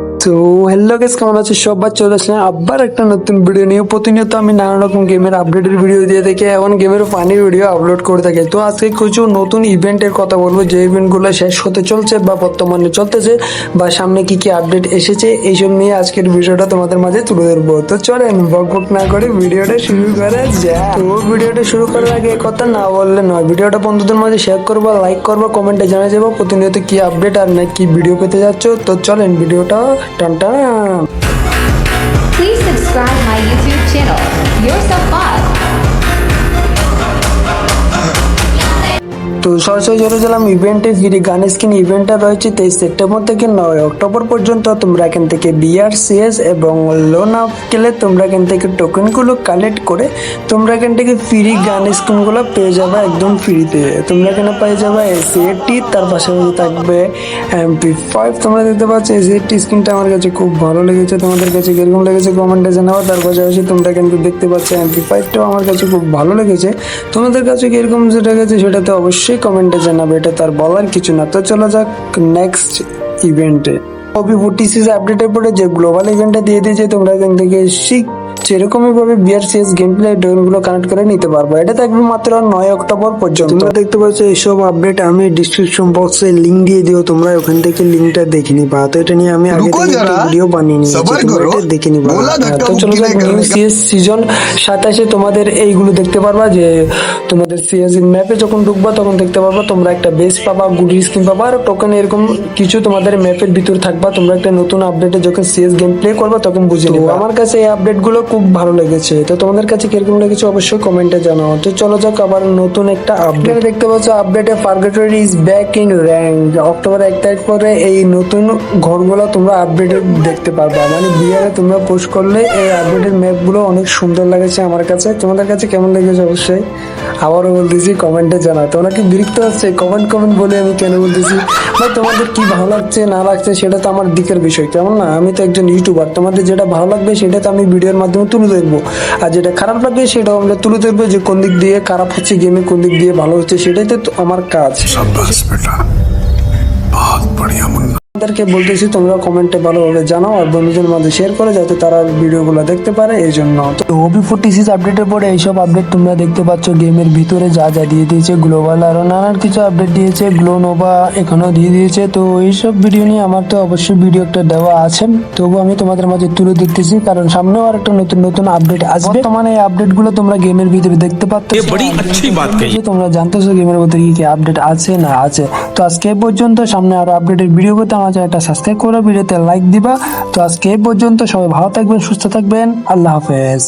you. তো hello guess কেমন আছে? সবার চলে আসলে আবার একটা নতুন ভিডিও নিয়ে। প্রতিনিয়ত আমি নানা রকম গেমের আপডেটের ভিডিও দিয়ে থাকি এবং গেমের ফানি ভিডিও আপলোড করে থাকি। তো আজকে কিছু নতুন ইভেন্টের কথা বলব। যে ইভেন্টগুলো শেষ হতে চলছে বা বর্তমানে চলতেছে বা সামনে কি কি আপডেট এসেছে, এইসব নিয়ে আজকের ভিডিওটা তোমাদের মাঝে তুলে ধরবো। তো চলেন বক বক না করে ভিডিওটা শুরু করা যায় তো ভিডিওটা শুরু করার আগে কথা না বললে নয়। ভিডিওটা বন্ধুদের মাঝে শেয়ার করবা লাইক করবা কমেন্টে জানা যাব প্রতিনিয়ত কি আপডেট আর না কি ভিডিও পেতে যাচ্ছ। তো চলেন ভিডিওটা Dun, dun. Please subscribe my YouTube channel. তো সরাসরি চলে গেলাম ইভেন্টে ফিরে গান স্কিন ইভেন্টটা রয়েছে তেইশ সেপ্টেম্বর থেকে নয় অক্টোবর পর্যন্ত। তোমরা এখান থেকে বিআর সিএস এবং লোন আপ গেলে তোমরা এখান থেকে টোকেনগুলো কালেক্ট করে তোমরা এখান থেকে ফ্রি গান স্কিনগুলো পেয়ে যাবে একদম ফ্রিতে তোমরা এখানে পেয়ে যাবে এসিএটি তার পাশাপাশি থাকবে এমপি ফাইভ তোমরা দেখতে পাচ্ছ এসিএটি স্কিনটা আমার কাছে খুব ভালো লেগেছে, তোমাদের কাছে কীরকম লেগেছে কমেন্টে জানাব তার পাশাপাশি তোমরা কিন্তু দেখতে পাচ্ছ এমপি ফাইভটাও আমার কাছে খুব ভালো লেগেছে। তোমাদের কাছে কীরকম যেটা গেছে সেটা তো অবশ্যই কমেন্টে জানাবে, এটা তার বলার কিছু না। তো চলে যাক নেক্সট ইভেন্টে ওবি ফুটিসিস আপডেটের পরে যে গ্লোবাল ইভেন্টটা দিয়ে দিয়েছে, তোমরা এখান থেকে শিখ সেরকমই ভাবে বিআরসিএস গেম প্লে ড্রোনগুলো কানেক্ট করে নিতে পারব। এটা থাকবে মাত্র নয় অক্টোবর পর্যন্ত। তোমরা দেখতে পাচ্ছ এইসব আপডেট আমি ডিসক্রিপশন বক্সে লিঙ্ক দিয়ে দিও তোমরা ওখান থেকে লিঙ্কটা দেখে নিবা। তো এটা নিয়ে আমি আগে ভিডিও বানিয়ে নিয়েছি তোমরা দেখে নিবা। হ্যাঁ, চলো নিউ সিএস সিজন সাতাশে তোমাদের এইগুলো দেখতে পারবা যে তোমাদের সিএস ম্যাপে যখন ঢুকবা তখন দেখতে পারবা তোমরা একটা বেস পাবা গুড স্কিন পাবা আর টোকেন এরকম কিছু তোমাদের ম্যাপের ভিতর থাকবা। তোমরা একটা নতুন আপডেটে যখন সিএস গেম প্লে করবা তখন বুঝে নিবা। আমার কাছে এই আপডেটগুলো খুব ভালো লেগেছে। তো তোমাদের কাছে কীরকম লেগেছে অবশ্যই কমেন্টে জানাও। তো চলো যাক, আবার নতুন একটা আপডেট দেখতে পাচ্ছ আপডেটে ফার্গেটরি is back in rank October এক তারিখ পরে এই নতুন ঘরগুলো তোমরা আপডেটে দেখতে পারবা। মানে বিয়ারে তোমরা পোস্ট করলে এই আপডেটের ম্যাপগুলো অনেক সুন্দর লাগেছে আমার কাছে। তোমাদের কাছে কেমন লেগেছে অবশ্যই? আবারও বলতেছি কমেন্টে জানাও। তোমরা কি বিরক্ত হচ্ছে কমেন্ট কমেন্ট বলে আমি কেন বলতেছি? ভাই, তোমাদের কি ভালো লাগছে, না লাগছে, সেটা তো আমার দিকের বিষয়। কেমন না, আমি তো একজন ইউটিউবার তোমাদের যেটা ভালো লাগবে, সেটা তো আমি ভিডিওর মাধ্যমে তুলে ধরবো। আর যেটা খারাপ লাগবে, সেটাও আমরা তুলে ধরবো, যে কোন দিক দিয়ে খারাপ হচ্ছে গেমে কোন দিক দিয়ে ভালো হচ্ছে, সেটাই তো আমার কাজ। আপনাদেরকে বলতেছি তোমরা কমেন্টে ভালোভাবে জানাও আর বন্ধুদের মাঝে শেয়ার করে যাতে তারা ভিডিওগুলো দেখতে পারে এই জন্য তো ওপি ফোর্টি সিক্স আপডেটের পরে এইসব আপডেট তোমরা দেখতে পাচ্ছ গেমের ভিতরে যা যা দিয়ে দিয়েছে গ্লোবাল আরও নানান কিছু আপডেট দিয়েছে গ্লোনোভা এখানেও দিয়ে দিয়েছে। তো এইসব ভিডিও নিয়ে আমার তো অবশ্যই ভিডিও একটা দেওয়া আছে। তবু আমি তোমাদের মাঝে তুলে দিতেছি কারণ সামনেও আর একটা নতুন নতুন আপডেট আসবে। তোমার এই আপডেটগুলো তোমরা গেমের ভিতরে দেখতে পাচ্ছ। তোমরা জানতেছো গেমের ভিতরে কি আপডেট আছে না আছে। তো আজকে পর্যন্ত, সামনে আরও আপডেটের ভিডিও পেতে আমার চ্যানেলটা সাবস্ক্রাইব করে ভিডিওতে লাইক দিবা। তো আজকে পর্যন্ত, সবাই ভালো থাকবেন, সুস্থ থাকবেন, আল্লাহ হাফেজ।